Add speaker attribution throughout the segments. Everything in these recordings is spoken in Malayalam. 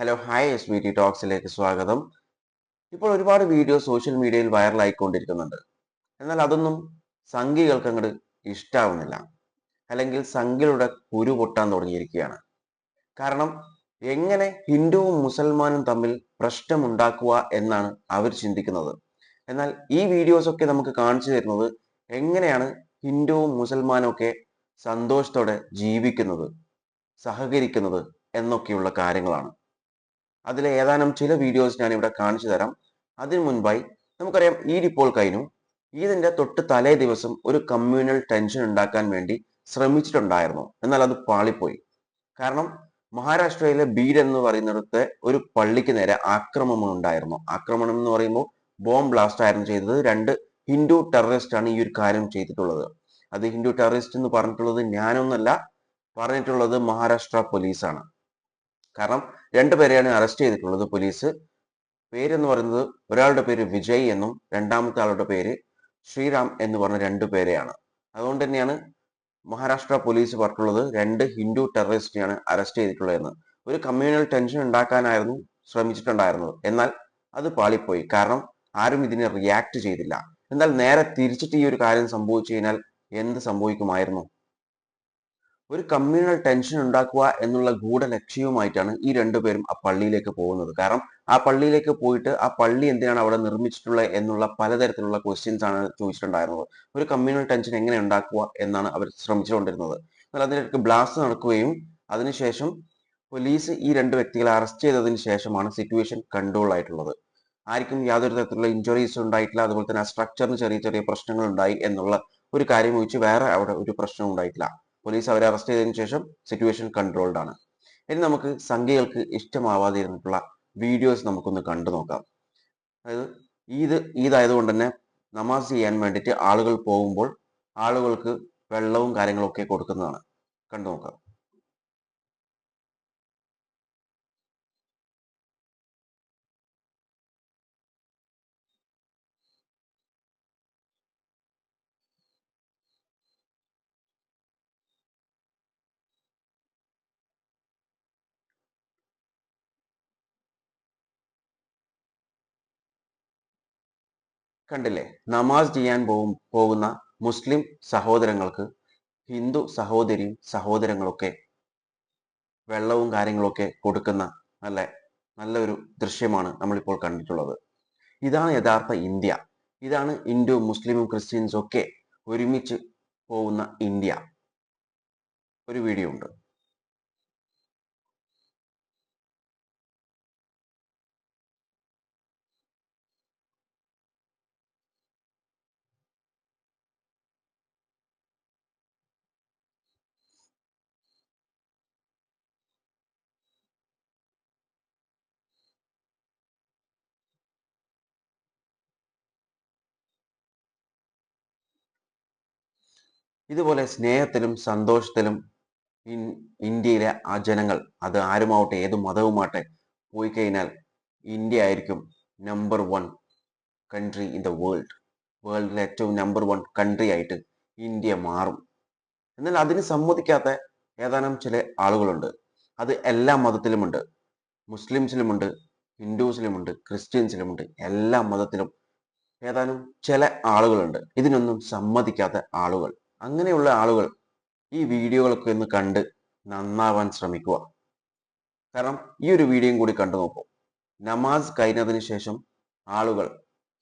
Speaker 1: Hello hi S V T ടോക്സിലേക്ക് സ്വാഗതം. ഇപ്പോൾ ഒരുപാട് വീഡിയോ സോഷ്യൽ മീഡിയയിൽ വൈറലായിക്കൊണ്ടിരിക്കുന്നുണ്ട് എന്നാൽ അതൊന്നും സംഘികൾക്ക് അങ്ങോട്ട് ഇഷ്ടാവുന്നില്ല. അല്ലെങ്കിൽ സംഘികളുടെ കുരു പൊട്ടാൻ തുടങ്ങിയിരിക്കുകയാണ്. കാരണം എങ്ങനെ ഹിന്ദുവും മുസൽമാനും തമ്മിൽ പ്രശ്നമുണ്ടാക്കുക എന്നാണ് അവർ ചിന്തിക്കുന്നത്. എന്നാൽ ഈ വീഡിയോസൊക്കെ നമുക്ക് കാണിച്ചു തരുന്നത് എങ്ങനെയാണ് ഹിന്ദുവും മുസൽമാനും ഒക്കെ സന്തോഷത്തോടെ ജീവിക്കുന്നത് സഹകരിക്കുന്നത് എന്നൊക്കെയുള്ള കാര്യങ്ങളാണ്. അതിലെ ഏതാനും ചില വീഡിയോസ് ഞാൻ ഇവിടെ കാണിച്ചു തരാം. അതിനു മുൻപായി നമുക്കറിയാം ഈ ഇപ്പോൾ കഴിഞ്ഞു. ഈദിന്റെ തൊട്ട് തലേ ദിവസം ഒരു കമ്മ്യൂണൽ ടെൻഷൻ ഉണ്ടാക്കാൻ വേണ്ടി ശ്രമിച്ചിട്ടുണ്ടായിരുന്നു. എന്നാൽ അത് പാളിപ്പോയി. കാരണം മഹാരാഷ്ട്രയിലെ ബീഡ് എന്ന് പറയുന്നിടത്തെ ഒരു പള്ളിക്ക് നേരെ ആക്രമണം ഉണ്ടായിരുന്നു ആക്രമണം എന്ന് പറയുമ്പോൾ ബോംബ് ബ്ലാസ്റ്റ് ആയിരുന്നു ചെയ്തത് രണ്ട് ഹിന്ദു ടെററിസ്റ്റ് ആണ് ഈ ഒരു കാര്യം ചെയ്തിട്ടുള്ളത്. അത് ഹിന്ദു ടെററിസ്റ്റ് എന്ന് പറഞ്ഞിട്ടുള്ളത് ഞാനൊന്നല്ല പറഞ്ഞിട്ടുള്ളത് മഹാരാഷ്ട്ര പോലീസാണ് കാരണം രണ്ടുപേരെയാണ് അറസ്റ്റ് ചെയ്തിട്ടുള്ളത് പോലീസ് പേരെന്ന് പറയുന്നത് ഒരാളുടെ പേര് വിജയ് എന്നും രണ്ടാമത്തെ ആളുടെ പേര് ശ്രീറാം എന്ന് പറഞ്ഞ രണ്ടു പേരെയാണ്. അതുകൊണ്ട് തന്നെയാണ് മഹാരാഷ്ട്ര പോലീസ് പറഞ്ഞിട്ടുള്ളത് രണ്ട് ഹിന്ദു ടെററിസ്റ്റിനെയാണ് അറസ്റ്റ് ചെയ്തിട്ടുള്ളതെന്ന് ഒരു കമ്മ്യൂണൽ ടെൻഷൻ ഉണ്ടാക്കാനായിരുന്നു ശ്രമിച്ചിട്ടുണ്ടായിരുന്നത്. എന്നാൽ അത് പാളിപ്പോയി. കാരണം ആരും ഇതിനെ റിയാക്ട് ചെയ്തില്ല. എന്നാൽ നേരെ തിരിച്ചിട്ട് ഈ ഒരു കാര്യം സംഭവിച്ചു കഴിഞ്ഞാൽ എന്ത് സംഭവിക്കുമായിരുന്നു? ഒരു കമ്മ്യൂണൽ ടെൻഷൻ ഉണ്ടാക്കുക എന്നുള്ള ഗൂഢ ലക്ഷ്യവുമായിട്ടാണ് ഈ രണ്ടുപേരും ആ പള്ളിയിലേക്ക് പോകുന്നത്. കാരണം ആ പള്ളിയിലേക്ക് പോയിട്ട് ആ പള്ളി എന്തിനാണ് അവിടെ നിർമ്മിച്ചിട്ടുള്ളത് എന്നുള്ള പലതരത്തിലുള്ള ക്വസ്റ്റ്യൻസ് ആണ് ചോദിച്ചിട്ടുണ്ടായിരുന്നത്. ഒരു കമ്മ്യൂണൽ ടെൻഷൻ എങ്ങനെ ഉണ്ടാക്കുക എന്നാണ് അവർ ശ്രമിച്ചുകൊണ്ടിരുന്നത്. എന്നാൽ അതിനിടയ്ക്ക് ബ്ലാസ്റ്റ് നടക്കുകയും അതിനുശേഷം പോലീസ് ഈ രണ്ട് വ്യക്തികളെ അറസ്റ്റ് ചെയ്തതിന് ശേഷമാണ് സിറ്റുവേഷൻ കൺട്രോൾ ആയിട്ടുള്ളത്. ആർക്കും യാതൊരു തരത്തിലുള്ള ഇഞ്ചുറീസ് ഉണ്ടായിട്ടില്ല. അതുപോലെ തന്നെ ആ സ്ട്രക്ചറിന് ചെറിയ ചെറിയ പ്രശ്നങ്ങൾ ഉണ്ടായി എന്നുള്ള ഒരു കാര്യം ഒഴിച്ച് വേറെ അവിടെ ഒരു പ്രശ്നം ഉണ്ടായിട്ടില്ല. പോലീസ് അവരെ അറസ്റ്റ് ചെയ്തതിനു ശേഷം സിറ്റുവേഷൻ കൺട്രോൾഡ് ആണ്. ഇനി നമുക്ക് സംഘികൾക്ക് ഇഷ്ടമാവാതിരുന്നിട്ടുള്ള വീഡിയോസ് നമുക്കൊന്ന് കണ്ടു നോക്കാം. അതായത് ഈദ് ഈദ് ആയതുകൊണ്ട് തന്നെ നമാസ് ചെയ്യാൻ വേണ്ടിയിട്ട് ആളുകൾ പോകുമ്പോൾ ആളുകൾക്ക് വെള്ളവും കാര്യങ്ങളൊക്കെ കൊടുക്കുന്നതാണ്. കണ്ടു നോക്കാം. കണ്ടില്ലേ? നമാസ് ചെയ്യാൻ പോകും പോകുന്ന മുസ്ലിം സഹോദരങ്ങൾക്ക് ഹിന്ദു സഹോദരിയും സഹോദരങ്ങളൊക്കെ വെള്ളവും കാര്യങ്ങളൊക്കെ കൊടുക്കുന്ന നല്ല നല്ലൊരു ദൃശ്യമാണ് നമ്മളിപ്പോൾ കണ്ടിട്ടുള്ളത്. ഇതാണ് യഥാർത്ഥ ഇന്ത്യ. ഇതാണ് ഹിന്ദു മുസ്ലിമും ക്രിസ്ത്യൻസും ഒക്കെ ഒരുമിച്ച് പോകുന്ന ഇന്ത്യ. ഒരു വീഡിയോ ഉണ്ട്. ഇതുപോലെ സ്നേഹത്തിലും സന്തോഷത്തിലും ഇന്ത്യയിലെ ആ ജനങ്ങൾ അത് ആരുമാവട്ടെ ഏത് മതവുമാട്ടെ പോയി കഴിഞ്ഞാൽ ഇന്ത്യ ആയിരിക്കും number one country in the world വേൾഡിലെ ഏറ്റവും നമ്പർ വൺ കൺട്രി ആയിട്ട് ഇന്ത്യ മാറും. എന്നാൽ അതിന് സമ്മതിക്കാത്ത ഏതാനും ചില ആളുകളുണ്ട്. അത് എല്ലാ മതത്തിലുമുണ്ട്. മുസ്ലിംസിലുമുണ്ട് ഹിന്ദുസിലുമുണ്ട് ക്രിസ്ത്യൻസിലുമുണ്ട് എല്ലാ മതത്തിലും ഏതാനും ചില ആളുകളുണ്ട്. ഇതിനൊന്നും സമ്മതിക്കാത്ത ആളുകൾ. അങ്ങനെയുള്ള ആളുകൾ ഈ വീഡിയോകളൊക്കെ ഒന്ന് കണ്ട് നന്നാവാൻ ശ്രമിക്കുക. കാരണം ഈ ഒരു വീഡിയോയും കൂടി കണ്ടു നോക്കൂ. നമാസ് കഴിഞ്ഞതിന് ശേഷം ആളുകൾ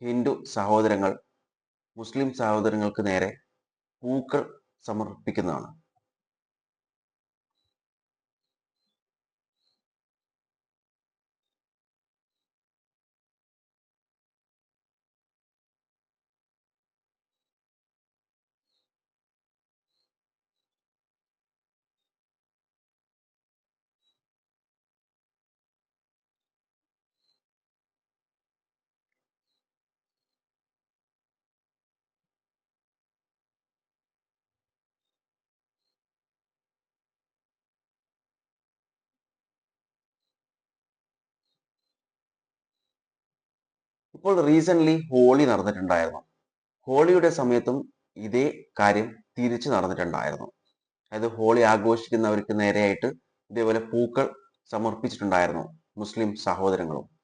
Speaker 1: ഹിന്ദു സഹോദരങ്ങൾ മുസ്ലിം സഹോദരങ്ങൾക്ക് നേരെ പൂക്കൾ സമർപ്പിക്കുന്നതാണ്. ഇപ്പോൾ റീസെന്റ് ഹോളി നടന്നിട്ടുണ്ടായിരുന്നു. ഹോളിയുടെ സമയത്തും ഇതേ കാര്യം തിരിച്ചു നടന്നിട്ടുണ്ടായിരുന്നു. അതായത് ഹോളി ആഘോഷിക്കുന്നവർക്ക് നേരെയായിട്ട് ഇതേപോലെ പൂക്കൾ സമർപ്പിച്ചിട്ടുണ്ടായിരുന്നു. മുസ്ലിം സഹോദരങ്ങളും.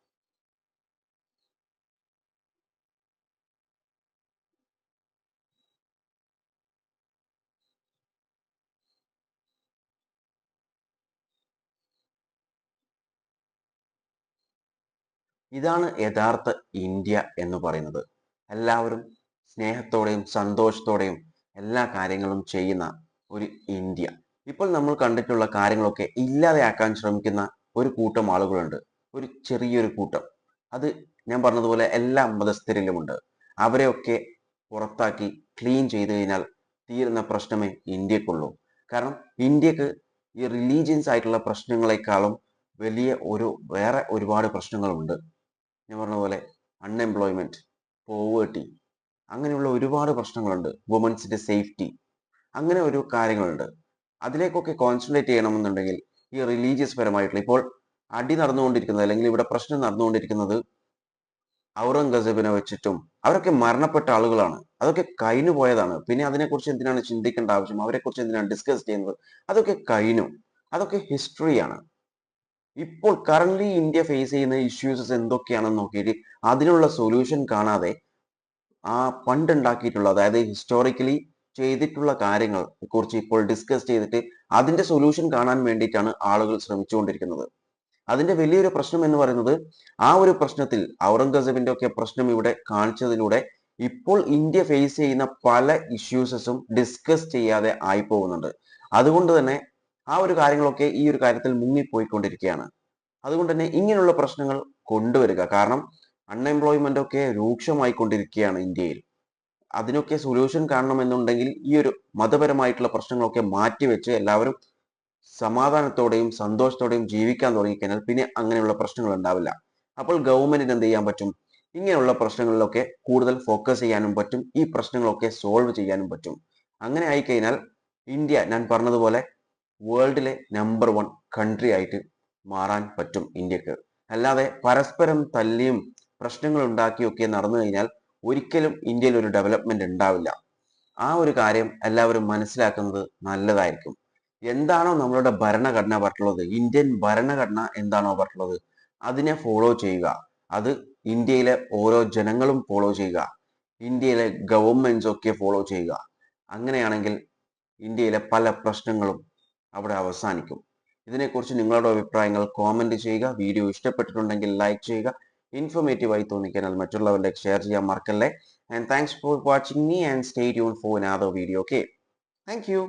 Speaker 1: ഇതാണ് യഥാർത്ഥ ഇന്ത്യ എന്ന് പറയുന്നത്. എല്ലാവരും സ്നേഹത്തോടെയും സന്തോഷത്തോടെയും എല്ലാ കാര്യങ്ങളും ചെയ്യുന്ന ഒരു ഇന്ത്യ. ഇപ്പോൾ നമ്മൾ കണ്ടിട്ടുള്ള കാര്യങ്ങളൊക്കെ ഇല്ലാതെയാക്കാൻ ശ്രമിക്കുന്ന ഒരു കൂട്ടം ആളുകളുണ്ട്. ഒരു ചെറിയൊരു കൂട്ടം. അത് ഞാൻ പറഞ്ഞതുപോലെ എല്ലാ മതസ്ഥരിലുമുണ്ട്. അവരെയൊക്കെ പുറത്താക്കി ക്ലീൻ ചെയ്തു കഴിഞ്ഞാൽ തീരുന്ന പ്രശ്നമേ ഇന്ത്യക്കുള്ളൂ. കാരണം ഇന്ത്യയ്ക്ക് ഈ റിലീജിയൻസ് ആയിട്ടുള്ള പ്രശ്നങ്ങളെക്കാളും വലിയ ഒരു വേറെ ഒരുപാട് പ്രശ്നങ്ങളുണ്ട്. ഞാൻ പറഞ്ഞ പോലെ അൺഎംപ്ലോയ്മെന്റ് പോവേർട്ടി അങ്ങനെയുള്ള ഒരുപാട് പ്രശ്നങ്ങളുണ്ട്. വുമൻസിന്റെ സേഫ്റ്റി അങ്ങനെ ഒരു കാര്യങ്ങളുണ്ട്. അതിലേക്കൊക്കെ കോൺസെൻട്രേറ്റ് ചെയ്യണമെന്നുണ്ടെങ്കിൽ ഈ റിലീജിയസ് പരമായിട്ടുള്ള ഇപ്പോൾ അടി നടന്നുകൊണ്ടിരിക്കുന്നത് അല്ലെങ്കിൽ ഇവിടെ പ്രശ്നം നടന്നുകൊണ്ടിരിക്കുന്നത് ഔറംഗസേബിനെ വെച്ചിട്ടും അവരൊക്കെ മരണപ്പെട്ട ആളുകളാണ്. അതൊക്കെ കഴിഞ്ഞു പോയതാണ്. പിന്നെ അതിനെക്കുറിച്ച് എന്തിനാണ് ചിന്തിക്കേണ്ട ആവശ്യം? അവരെക്കുറിച്ച് എന്തിനാണ് ഡിസ്കസ് ചെയ്യുന്നത്? അതൊക്കെ കഴിഞ്ഞു. അതൊക്കെ ഹിസ്റ്ററിയാണ് ഇപ്പോൾ കറന്റ് ഇന്ത്യ ഫേസ് ചെയ്യുന്ന ഇഷ്യൂസസ് എന്തൊക്കെയാണെന്ന് നോക്കിയിട്ട് അതിനുള്ള സൊല്യൂഷൻ കാണാതെ ആ പണ്ടുണ്ടാക്കിയിട്ടുള്ള അതായത് ഹിസ്റ്റോറിക്കലി ചെയ്തിട്ടുള്ള കാര്യങ്ങൾ കുറിച്ച് ഇപ്പോൾ ഡിസ്കസ് ചെയ്തിട്ട് അതിന്റെ സൊല്യൂഷൻ കാണാൻ വേണ്ടിയിട്ടാണ് ആളുകൾ ശ്രമിച്ചുകൊണ്ടിരിക്കുന്നത്. അതിന്റെ വലിയൊരു പ്രശ്നം എന്ന് പറയുന്നത് ആ ഒരു പ്രശ്നത്തിൽ ഔറംഗസേബിന്റെ ഒക്കെ പ്രശ്നം ഇവിടെ കാണിച്ചതിലൂടെ ഇപ്പോൾ ഇന്ത്യ ഫേസ് ചെയ്യുന്ന പല ഇഷ്യൂസസും ഡിസ്കസ് ചെയ്യാതെ ആയി പോകുന്നുണ്ട്. അതുകൊണ്ട് തന്നെ ആ ഒരു കാര്യങ്ങളൊക്കെ ഈ ഒരു കാര്യത്തിൽ മുങ്ങിപ്പോയിക്കൊണ്ടിരിക്കുകയാണ്. അതുകൊണ്ട് തന്നെ ഇങ്ങനെയുള്ള പ്രശ്നങ്ങൾ കൊണ്ടുവരിക. കാരണം അൺഎംപ്ലോയ്മെന്റ് ഒക്കെ രൂക്ഷമായിക്കൊണ്ടിരിക്കുകയാണ് ഇന്ത്യയിൽ. അതിനൊക്കെ സൊല്യൂഷൻ കാണണമെന്നുണ്ടെങ്കിൽ ഈ ഒരു മതപരമായിട്ടുള്ള പ്രശ്നങ്ങളൊക്കെ മാറ്റിവെച്ച് എല്ലാവരും സമാധാനത്തോടെയും സന്തോഷത്തോടെയും ജീവിക്കാൻ തുടങ്ങിക്കഴിഞ്ഞാൽ പിന്നെ അങ്ങനെയുള്ള പ്രശ്നങ്ങൾ ഉണ്ടാവില്ല. അപ്പോൾ ഗവൺമെന്റിന് എന്ത് ചെയ്യാൻ പറ്റും? ഇങ്ങനെയുള്ള പ്രശ്നങ്ങളിലൊക്കെ കൂടുതൽ ഫോക്കസ് ചെയ്യാനും പറ്റും. ഈ പ്രശ്നങ്ങളൊക്കെ സോൾവ് ചെയ്യാനും പറ്റും. അങ്ങനെ ആയിക്കഴിഞ്ഞാൽ ഇന്ത്യ ഞാൻ പറഞ്ഞതുപോലെ വേൾഡിലെ നമ്പർ വൺ കൺട്രി ആയിട്ട് മാറാൻ പറ്റും ഇന്ത്യയ്ക്ക്. അല്ലാതെ പരസ്പരം തല്ലിയും പ്രശ്നങ്ങൾ ഉണ്ടാക്കിയൊക്കെ നടന്നു കഴിഞ്ഞാൽ ഒരിക്കലും ഇന്ത്യയിൽ ഒരു ഡെവലപ്മെന്റ് ഉണ്ടാവില്ല. ആ ഒരു കാര്യം എല്ലാവരും മനസ്സിലാക്കുന്നത് നല്ലതായിരിക്കും. എന്താണോ നമ്മളുടെ ഭരണഘടന പറഞ്ഞുള്ളത് ഇന്ത്യൻ ഭരണഘടന എന്താണോ പറഞ്ഞിട്ടുള്ളത് അതിനെ ഫോളോ ചെയ്യുക. അത് ഇന്ത്യയിലെ ഓരോ ജനങ്ങളും ഫോളോ ചെയ്യുക. ഇന്ത്യയിലെ ഗവൺമെന്റ്സ് ഒക്കെ ഫോളോ ചെയ്യുക. അങ്ങനെയാണെങ്കിൽ ഇന്ത്യയിലെ പല പ്രശ്നങ്ങളും അവിടെ അവസാനിക്കും. ഇതിനെക്കുറിച്ച് നിങ്ങളുടെ അഭിപ്രായങ്ങൾ കോമന്റ് ചെയ്യുക. വീഡിയോ ഇഷ്ടപ്പെട്ടിട്ടുണ്ടെങ്കിൽ ലൈക്ക് ചെയ്യുക. ഇൻഫോർമേറ്റീവായി തോന്നിക്കഴിഞ്ഞാൽ മറ്റുള്ളവരിലേക്ക് ഷെയർ ചെയ്യാൻ മറക്കല്ലേ. And thanks for watching me and stay tune for another video okay thank you